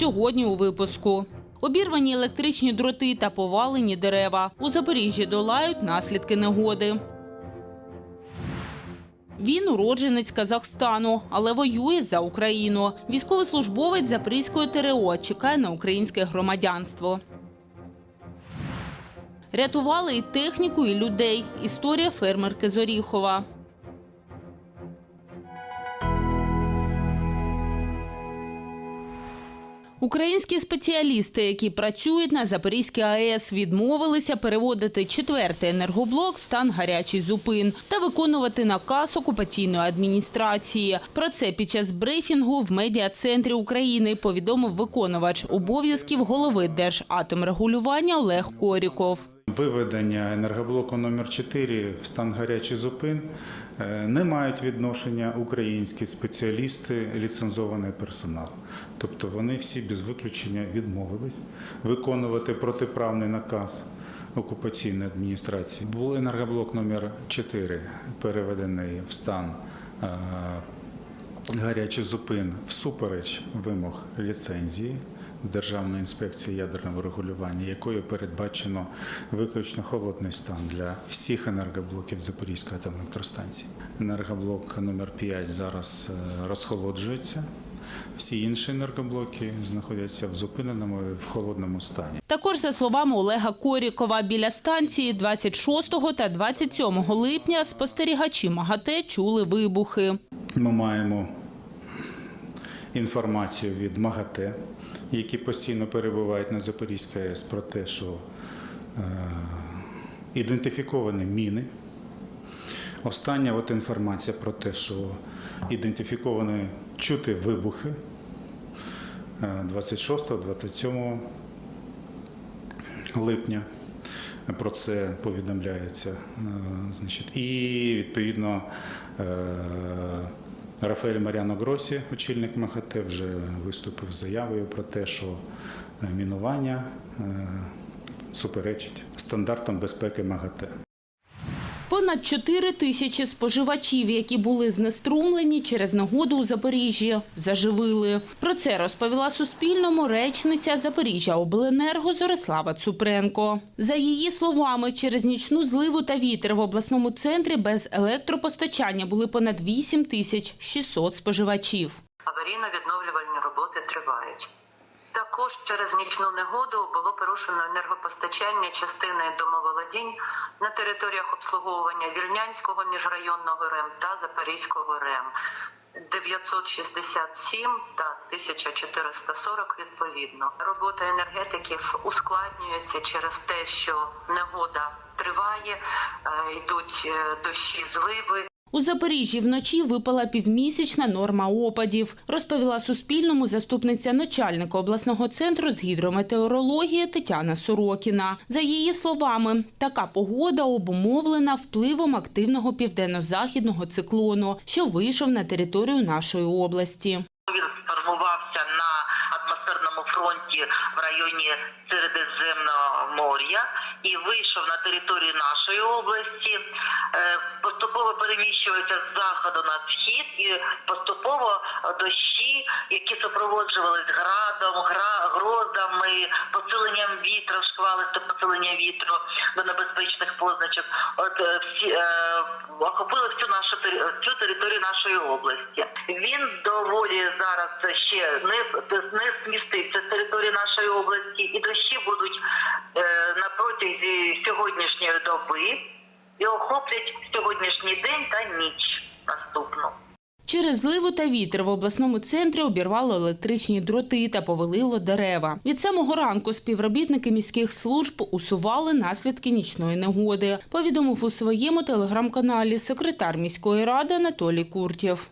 Сьогодні у випуску. Обірвані електричні дроти та повалені дерева. У Запоріжжі долають наслідки негоди. Він уродженець Казахстану, але воює за Україну. Військовослужбовець Запорізької ТРО чекає на українське громадянство. Рятували і техніку, і людей. Історія фермерки з Українські спеціалісти, які працюють на Запорізькій АЕС, відмовилися переводити четвертий енергоблок в стан гарячий зупин та виконувати наказ окупаційної адміністрації. Про це під час брифінгу в медіа-центрі України повідомив виконувач обов'язків голови Держатомрегулювання Олег Коріков. Виведення енергоблоку номер 4 в стан гарячий зупин е, не мають відношення українські спеціалісти, ліцензований персонал. Тобто вони всі без виключення відмовились виконувати протиправний наказ окупаційної адміністрації. Був енергоблок номер 4 переведений в стан е, гарячий зупин всупереч вимог ліцензії Державної інспекції ядерного регулювання, якою передбачено виключно холодний стан для всіх енергоблоків Запорізької атомної електростанції. Енергоблок номер 5 зараз е, розхолоджується. Всі інші енергоблоки знаходяться в зупиненому і в холодному стані. Також, за словами Олега Корікова, біля станції 26 та 27 липня спостерігачі МАГАТЕ чули вибухи. Ми маємо інформацію від МАГАТЕ, які постійно перебувають на Запорізькій АЕС про те, що е, ідентифіковані міни. Остання от інформація про те, що ідентифіковані чути вибухи е, 26-27 липня. Про це повідомляється. Е, Значить, і відповідно е, Рафаель Маріано Гросі, очільник МАГАТЕ, вже виступив з заявою про те, що е, мінування е, суперечить стандартам безпеки МАГАТЕ. Понад 4 тисячі споживачів, які були знеструмлені через негоду у Запоріжжі, заживили. Про це розповіла Суспільному речниця Запоріжжя Обленерго Зорислава Цупренко. За її словами, через нічну зливу та вітер в обласному центрі без електропостачання були понад 8 тисяч 600 споживачів. Аварійно-відновлювальні роботи тривають. Також через нічну негоду було порушено енергопостачання частини домоволодінь на територіях обслуговування Вільнянського міжрайонного РЕМ та Запорізького РЕМ 967 та 1440 відповідно. Робота енергетиків ускладнюється через те, що негода триває, е, йдуть е, дощі, зливи. У Запоріжжі вночі випала півмісячна норма опадів, розповіла Суспільному заступниця начальника обласного центру з гідрометеорології Тетяна Сорокіна. За її словами, така погода обумовлена впливом активного південно-західного циклону, що вийшов на територію нашої області. Він сформувався на атмосферному фронті в районі Середземномор'я і вийшов на територію нашої області. Е, Поступово переміщується з заходу на схід і поступово дощі, які супроводжувались градом, грозами, посиленням вітру, шквалисте посилення вітру до небезпечних позначок. От е, всі е, охопили всю нашу всю територію нашої області. Він доволі зараз ще не, не змістився з території нашої області, і дощі будуть е, на протязі сьогоднішньої доби і охоплять сьогоднішній день та ніч наступну. Через зливу та вітер в обласному центрі обірвало електричні дроти та повалило дерева. Від самого ранку співробітники міських служб усували наслідки нічної негоди. Повідомив у своєму телеграм-каналі секретар міської ради Анатолій Куртєв.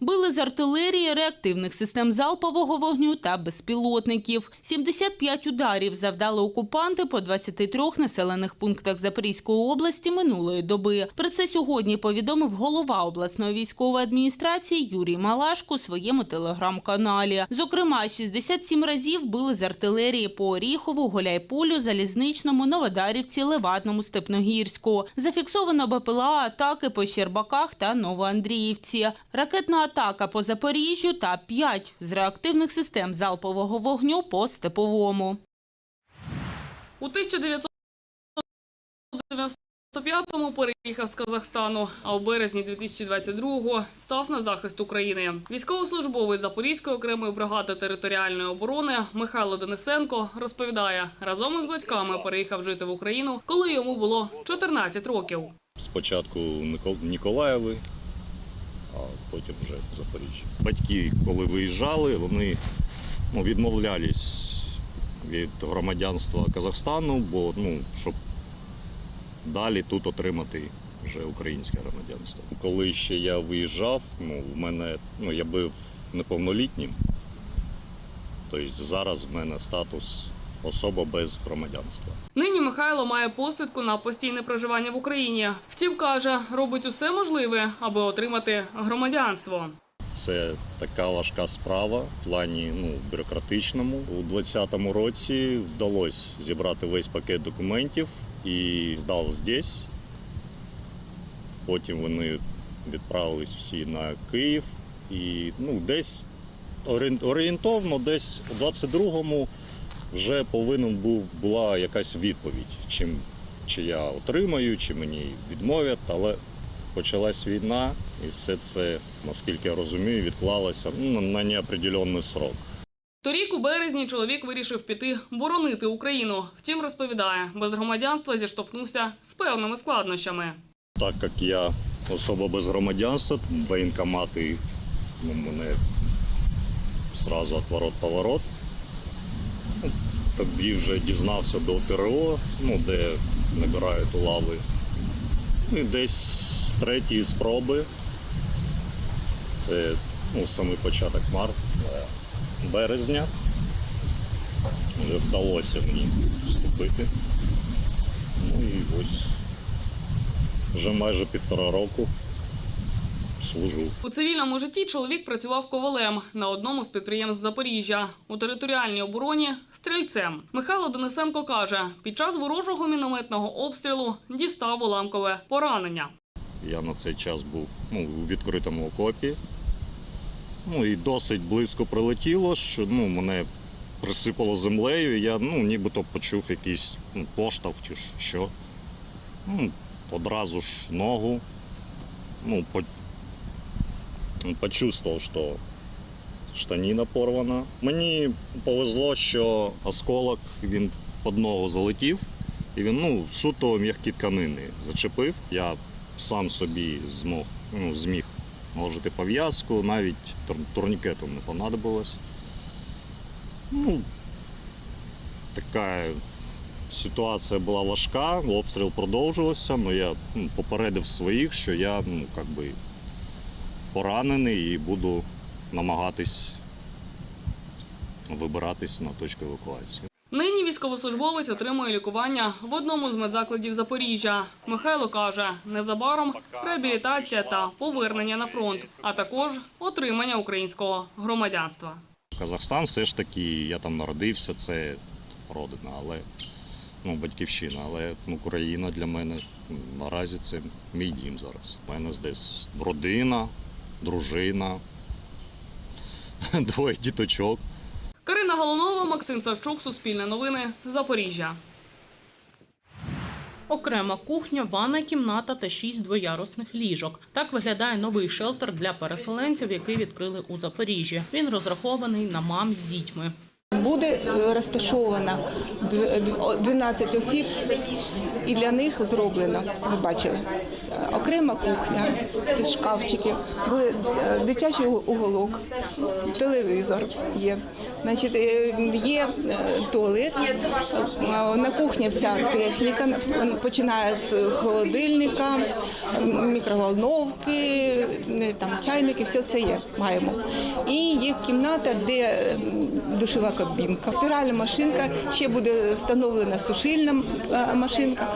Били з артилерії, реактивних систем залпового вогню та безпілотників. 75 ударів завдали окупанти по 23 населених пунктах Запорізької області минулої доби. Про це сьогодні повідомив голова обласної військової адміністрації Юрій Малашко у своєму телеграм-каналі. Зокрема, 67 разів били з артилерії по Оріхову, Голяйполю, Залізничному, Новодарівці, Левадному, Степногірську. Зафіксовано БПЛА атаки по Щербаках та Новоандріївці. Ракетна атака по Запоріжжю та 5 з реактивних систем залпового вогню по Степовому. У 1995-му переїхав з Казахстану, а у березні 2022-го став на захист України. Військовослужбовець Запорізької окремої бригади територіальної оборони Михайло Денисенко розповідає, разом із батьками переїхав жити в Україну, коли йому було 14 років. Спочатку Ніколаєви, а потім вже Запоріжжя. Батьки, коли виїжджали, вони ну, відмовлялись від громадянства Казахстану, бо ну, щоб далі тут отримати вже українське громадянство. Коли ще я виїжджав, ну, в мене, ну, я був неповнолітнім. Тобто зараз в мене статус особа без громадянства. Нині Михайло має посвідку на постійне проживання в Україні. Втім, каже, робить усе можливе, аби отримати громадянство. Це така важка справа в плані ну, бюрократичному. У 2020 році вдалося зібрати весь пакет документів і здав здесь. Потім вони відправились всі на Київ. І ну, десь орієн- орієнтовно, десь у 22-му вже повинен був була якась відповідь, чим, чи я отримаю, чи мені відмовять, але почалась війна, і все це, наскільки я розумію, відклалося ну, на неопределенний срок. Торік у березні чоловік вирішив піти боронити Україну. Втім, розповідає, без громадянства зіштовхнувся з певними складнощами. Так як я особа без громадянства, воєнкомати ну, мене зразу отворот-поворот. Ну, Тоді вже дізнався до ТРО, ну, де набирають лави. Ну, і десь з третьої спроби, це ну, самий початок марта, березня, вже вдалося мені вступити. Ну і ось вже майже півтора року служу. У цивільному житті чоловік працював ковалем на одному з підприємств Запоріжжя у територіальній обороні стрільцем. Михайло Денисенко каже, під час ворожого мінометного обстрілу дістав уламкове поранення. Я на цей час був ну, у відкритому окопі. Ну і досить близько прилетіло, що ну, мене присипало землею, я ну, нібито почув якийсь ну, поштовх чи що. Ну, одразу ж ногу. Ну, по... ну, що штаніна порвана. Мені повезло, що осколок він під ногу залетів, і він ну, суто м'які тканини зачепив. Я сам собі змог, ну, зміг наложити пов'язку, навіть тур- турнікету не понадобилось. Ну, така ситуація була важка, обстріл продовжувався, але я ну, попередив своїх, що я ну, би, поранений і буду намагатись вибиратись на точку евакуації. Нині військовослужбовець отримує лікування в одному з медзакладів Запоріжжя. Михайло каже, незабаром реабілітація та повернення на фронт, а також отримання українського громадянства. Казахстан все ж таки, я там народився, це родина, але ну, батьківщина, але ну, Україна для мене ну, наразі це мій дім зараз. У мене здесь родина, дружина, двоє діточок. Карина Галунова, Максим Савчук, Суспільне новини, Запоріжжя. Окрема кухня, ванна кімната та шість двоярусних ліжок. Так виглядає новий шелтер для переселенців, який відкрили у Запоріжжі. Він розрахований на мам з дітьми. Буде е, розташовано дв- дв- 12 осіб, і для них зроблено, ви бачили, окрема кухня, шкафчики, буде е, дитячий уголок, телевізор є. Значить, е, є е, туалет, на кухні вся техніка, починає з холодильника, мікроволновки, там чайники, все це є, маємо. І є кімната, де душова кабінка. Стиральна машинка, ще буде встановлена сушильна машинка.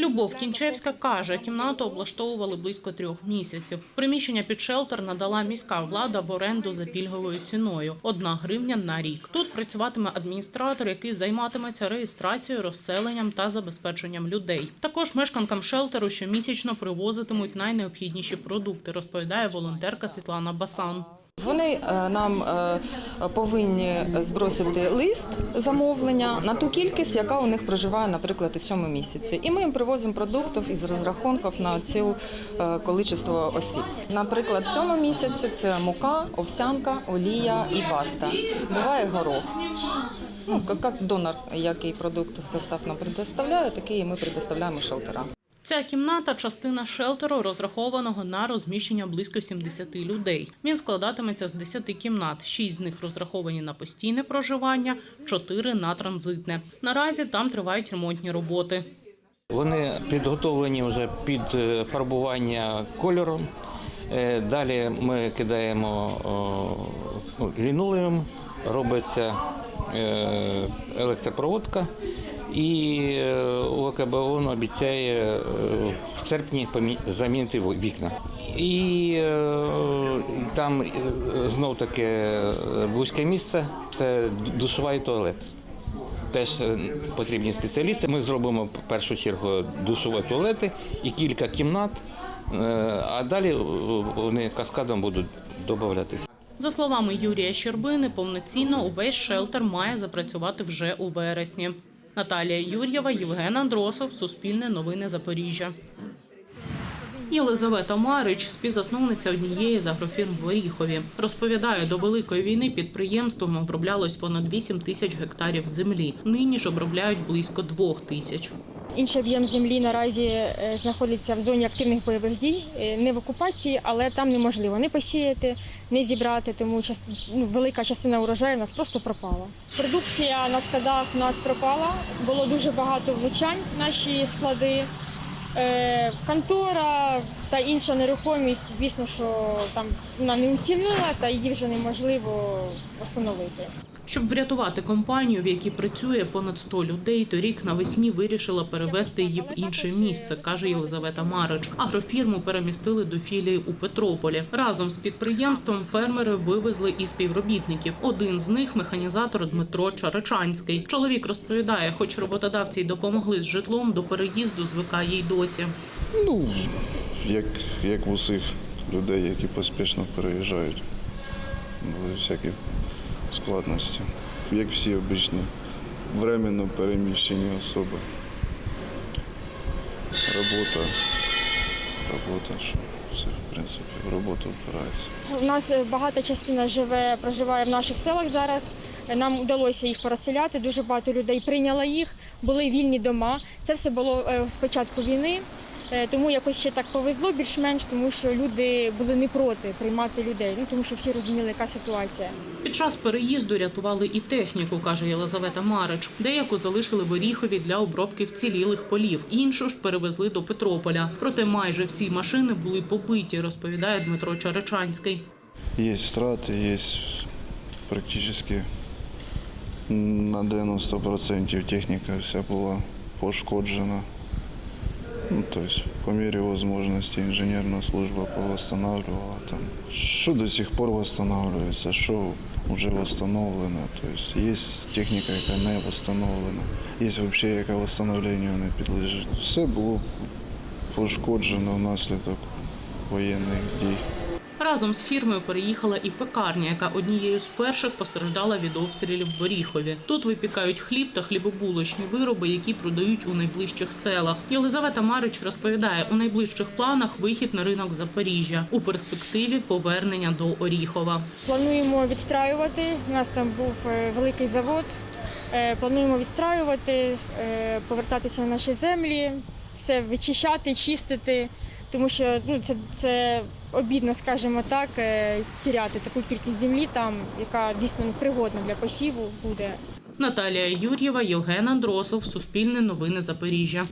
Любов Кінчевська каже, кімнату облаштовували близько трьох місяців. Приміщення під шелтер надала міська влада в оренду за пільговою ціною – одна гривня на рік. Тут працюватиме адміністратор, який займатиметься реєстрацією, розселенням та забезпеченням людей. Також мешканкам шелтеру щомісячно привозитимуть найнеобхідніші продукти, розповідає волонтерка Світлана Басан. Вони е, нам е, повинні збросити лист замовлення на ту кількість, яка у них проживає, наприклад, у цьому місяці. І ми їм привозимо продуктів із розрахунків на цю е, количество осіб. Наприклад, в цьому місяці це мука, овсянка, олія і паста. Буває горох. Ну, як донор, який продукт состав нам предоставляє, такий ми предоставляємо шелтерам. Ця кімната частина шелтеру, розрахованого на розміщення близько 70 людей. Він складатиметься з 10 кімнат. 6 з них розраховані на постійне проживання, 4 – на транзитне. Наразі там тривають ремонтні роботи. Вони підготовлені вже під е, фарбування кольором. Е, Далі ми кидаємо ну, лінолеум, робиться е, електропроводка, і е, ОКБОН обіцяє е, в серпні замінити вікна. І е, там знов таки вузьке місце це душова і туалет теж потрібні спеціалісти. Ми зробимо в першу чергу душові туалети і кілька кімнат, а далі вони каскадом будуть додатися. За словами Юрія Щербини, повноцінно увесь шелтер має запрацювати вже у вересні. Наталія Юр'єва, Євген Андросов, Суспільне новини Запоріжжя. Єлизавета Марич, співзасновниця однієї з агрофірм в Оріхові, розповідає, до великої війни підприємством оброблялось понад 8 тисяч гектарів землі. Нині ж обробляють близько 2 тисяч. Інший об'єм землі наразі е, знаходиться в зоні активних бойових дій, е, не в окупації, але там неможливо не посіяти, не зібрати, тому ну, велика частина урожаю у нас просто пропала. Продукція на складах у нас пропала. Було дуже багато влучань в наші склади. Е, Контора та інша нерухомість, звісно, що там вона не уцілила, та її вже неможливо встановити. Щоб врятувати компанію, в якій працює понад 100 людей, торік навесні вирішила перевести її в інше місце, каже Єлизавета Марич. Агрофірму перемістили до філії у Петрополі. Разом з підприємством фермери вивезли і співробітників. Один з них механізатор Дмитро Чаричанський. Чоловік розповідає, хоч роботодавці й допомогли з житлом, до переїзду звикає й досі. Ну, як, як в усіх людей, які поспішно переїжджають. Були всякі складності. Як всі обичні временно переміщені особи. Робота, робота, що все, в принципі, в роботу впирається. У нас е, багата частина живе, проживає в наших селах зараз. Е, Нам вдалося їх переселяти. Дуже багато людей прийняло їх, були вільні дома. Це все було е, з початку війни. Е, Тому якось ще так повезло більш-менш, тому що люди були не проти приймати людей. Ну тому що всі розуміли, яка ситуація. Під час переїзду рятували і техніку, каже Єлизавета Марич. Деяку залишили в Оріхові для обробки вцілілих полів, іншу ж перевезли до Петрополя. Проте майже всі машини були побиті, розповідає Дмитро Чаричанський. Є втрати, є практично на 90% техніка вся була пошкоджена. Ну, то есть, по мере возможности инженерная служба повосстанавливала там. Что до сих пор восстанавливается, что уже восстановлено. То есть, есть техніка, яка не восстановлена, є взагалі, яка восстановлению не підлежить. Все було пошкоджено внаслідок воєнних дій. Разом з фірмою переїхала і пекарня, яка однією з перших постраждала від обстрілів в Оріхові. Тут випікають хліб та хлібобулочні вироби, які продають у найближчих селах. Єлизавета Марич розповідає, у найближчих планах вихід на ринок Запоріжжя у перспективі повернення до Оріхова. Плануємо відстраювати. У нас там був е, великий завод. Е, Плануємо відстраювати, е, повертатися на наші землі, все вичищати, чистити, тому що ну, це, це обідно, скажімо так, е, тіряти таку кількість землі там, яка дійсно пригодна для посіву буде. Наталія Юр'єва, Євген Андросов, Суспільне новини Запоріжжя.